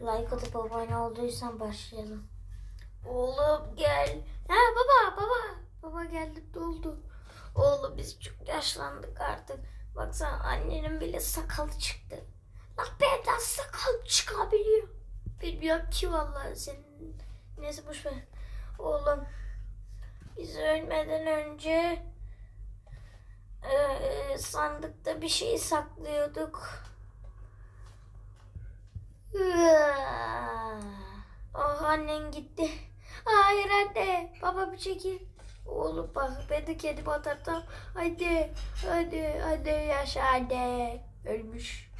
Like atıp abone olduysan başlayalım. Oğlum gel. Ha baba baba. Baba geldi doldu. Oğlum biz çok yaşlandık artık. Baksana annenin bile sakalı çıktı. Lan benden sakal çıkabiliyor. Bilmiyorum ki vallahi senin. Neyse boş ver. Oğlum biz ölmeden önce eee, sandıkta bir şey saklıyorduk. Oh annen gitti. Hayır anne. Baba bir çekil. Oğlum bak ben de kendimi atarsam. Hadi. Hadi. Hadi yaşa anne. Ölmüş.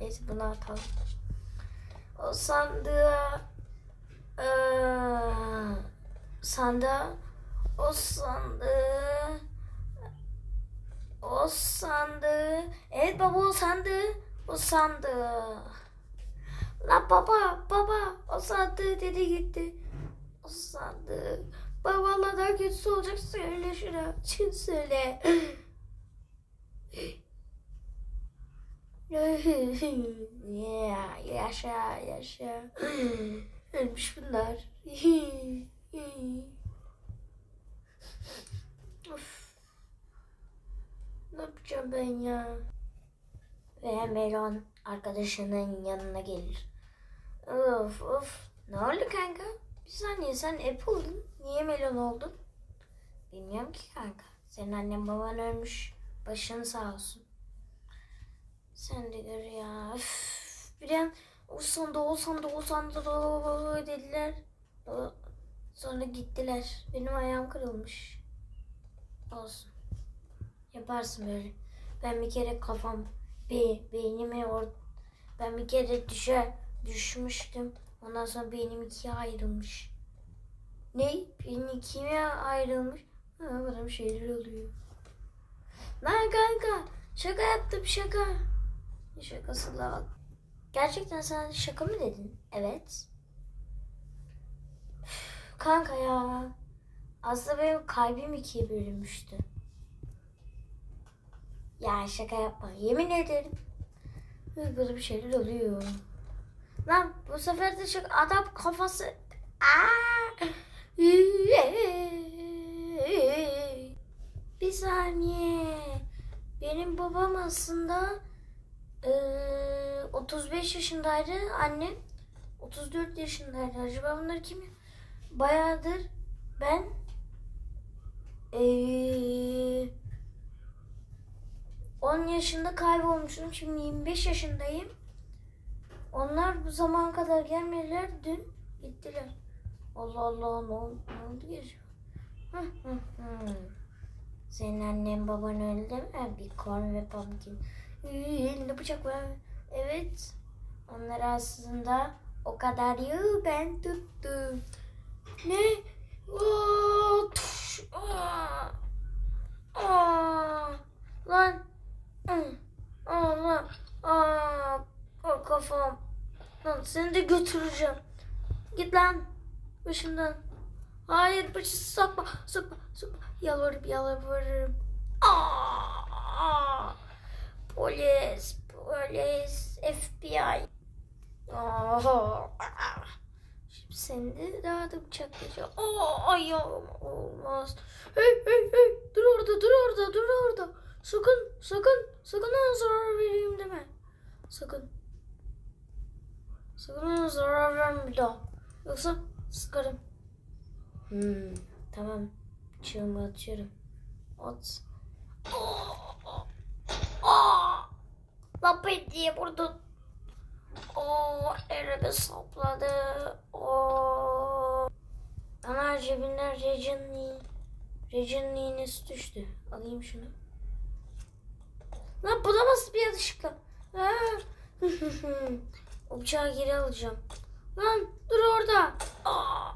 Neyse bunu atalım. O sandığa eee, sandığa o sandığı o sandığı evet baba o sandığı o sandığı La baba sandığı dedi gitti o sandığı babala da kötüsü olacak söyle şuna çın söyle Ya, yaşa yaşa ölmüş bunlar of. Ne yapacağım ben ya? Ve Melon arkadaşının yanına gelir. Of of. Ne oldu kanka? Bir saniye sen Apple'dın. Niye Melon oldun? Bilmiyorum ki kanka. Senin annen baban ölmüş. Başın sağ olsun. Sen de gör ya. Üf. Bir an olsan da olsan da olsan da dediler. Sonra gittiler. Benim ayağım kırılmış. Olsun. Yaparsın böyle. Ben bir kere kafam, be, beynimi or ben bir kere düşe düşmüştüm. Ondan sonra beynim ikiye ayrılmış. Ne? Beynim ikiye ayrılmış. Ha, bana bir şeyler oluyor. Lan kanka şaka yaptım şaka. Şakası lan? Gerçekten sen şaka mı dedin? Evet. Üf, Kanka ya. Aslında benim kalbim ikiye bölünmüştü. Ya şaka yapma. Yemin ederim. Böyle bir şeyler oluyor. Lan bu sefer de şaka adam kafası. Aa! Bir saniye. Benim babam aslında eee, 35 yaşındaydı. Annem 34 yaşındaydı. Acaba bunlar kim? Bayağıdır ben eee 10 yaşında kaybolmuşum. Şimdi 25 yaşındayım. Onlar bu zamana kadar gelmediler. Dün gittiler. Allah Allah ne oldu, ne oldu ki. Senin annen baban öldü mü? Bir corn ve pumpkin. Elinde bıçak var. Evet. Onlar aslında o kadar yıl ben tuttum. Ne? Oo, tuş, aa, aa. Lan. Hı, Aa, lan. Aa, o kafam. Lan seni de götüreceğim. Git lan. Başımdan. Hayır başı sokma. Sokma. Sokma. Yalvarırım yalvarırım. Aa, polis. Polis. FBI. Aa, Şimdi seni de daha da bıçaklayacağım. Aa, ayağım olmaz. Hey hey hey. Dur orada dur orada dur orada. Sakın sakın sakın ona zarar vereyim deme. Sakın. Sakın ona zarar verme bir daha. Yoksa sıkarım. Hmm, tamam. Çığımı atıyorum. At. Lan beni diye vurdun. Oo, elimi sapladı. Oo. Ana cebinden Regin'in Regin'in iğnesi düştü. Alayım şunu. Lan bu da nasıl bir yanlışlıkla? o bıçağı geri alacağım. Lan dur orada. Aa.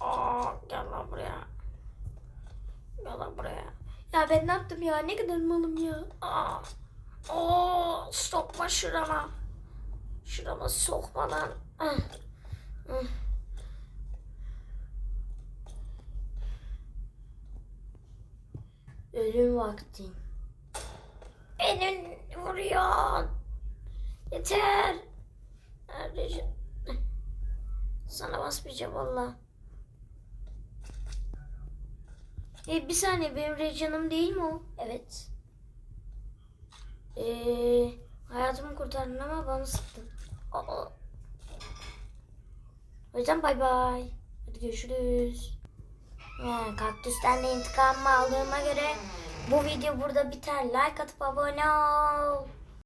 Aa, gel lan buraya. Gel lan buraya. Ya ben ne yaptım ya? Ne kadar malım ya. Aa. Oo, sokma şurama. Şurama sokma lan. Ah. Ah. Ölüm vakti. Beni vuruyor. Yeter. Recep. Sana basmayacağım valla. E, bir saniye benim Recan'ım değil mi o? Evet. Ee, hayatımı kurtardın ama bana sıktın. Aa. O yüzden bay bay. Hadi görüşürüz. He, kaktüsten de intikamımı aldığıma göre bu video burada biter. Like atıp abone ol.